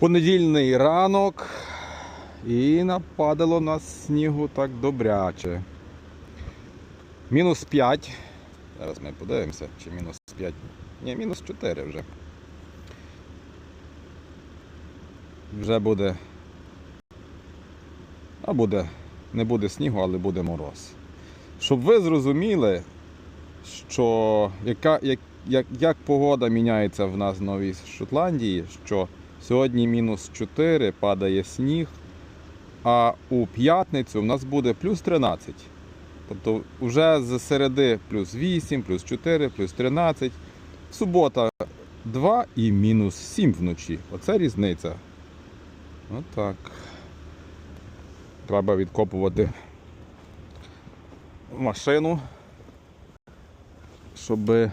Понедільний ранок і нападало нас снігу так добряче. Мінус 5. Зараз ми подивимося, чи мінус 5. Ні, мінус 4 вже. Вже буде. А буде. Не буде снігу, але буде мороз. Щоб ви зрозуміли, що яка, як, як, як погода міняється в нас в Новій Шотландії, що сьогодні мінус 4, падає сніг, а у п'ятницю в нас буде плюс 13. Тобто вже з середи плюс 8, плюс 4, плюс 13. Субота 2 і мінус 7 вночі. Оце різниця. Отак. Треба відкопувати машину, щоб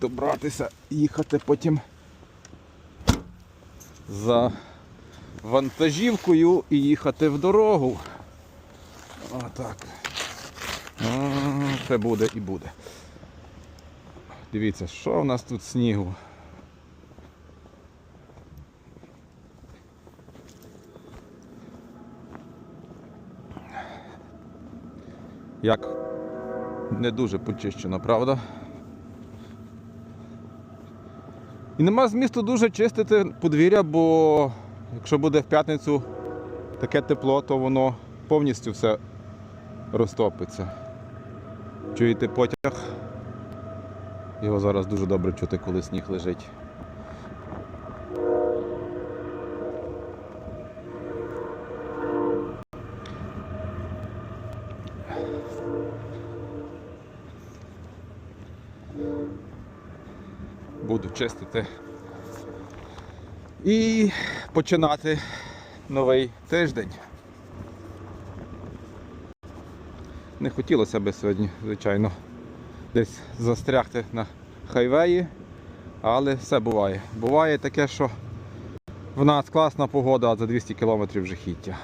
добратися, їхати потім за вантажівкою і їхати в дорогу. Отак. Це буде і буде. Дивіться, що в нас тут снігу. Як не дуже почищено, правда? І нема змісту дуже чистити подвір'я, бо якщо буде в п'ятницю таке тепло, то воно повністю все розтопиться. Чуєте потяг? Його зараз дуже добре чути, коли сніг лежить. Буду чистити і починати новий тиждень. Не хотілося би сьогодні, звичайно, десь застрягти на хайвеї, але все буває. Буває таке, що в нас класна погода, а за 200 кілометрів жахіття.